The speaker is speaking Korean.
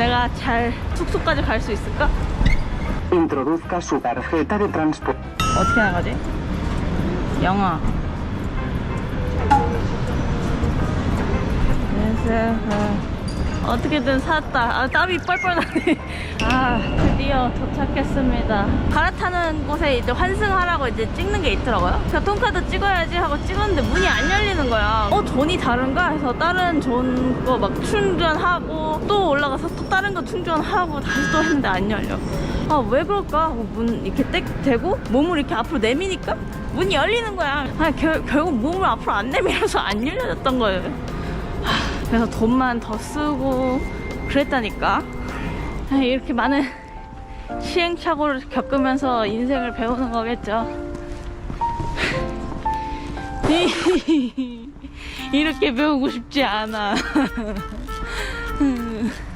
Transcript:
내가 잘 숙소까지 갈 수 있을까? Introduzca su tarjeta de transporte. 어떻게 나가지? 영어. 그래서 어, 어떻게든 샀다. 아, 땀이 뻘뻘 나네. 아, 드디어 도착했습니다. 갈아타는 곳에 이제 환승하라고 이제 찍는 게 있더라고요. 교통카드 찍어야지 하고 찍었는데 문이 안 열리는 거야. 어, 돈이 다른가 해서 다른 존 거 막 충전하고 또 올라가서 또 다른 거 충전하고 다시 또 했는데 안 열려. 아, 왜 그럴까? 하고 문 이렇게 땡 대고 몸을 이렇게 앞으로 내미니까 문이 열리는 거야. 아, 결, 결국 몸을 앞으로 안 내밀어서 안 열려졌던 거예요. 하, 그래서 돈만 더 쓰고 그랬다니까. 아, 이렇게 많은 시행착오를 겪으면서 인생을 배우는 거겠죠. 이렇게 배우고 싶지 않아.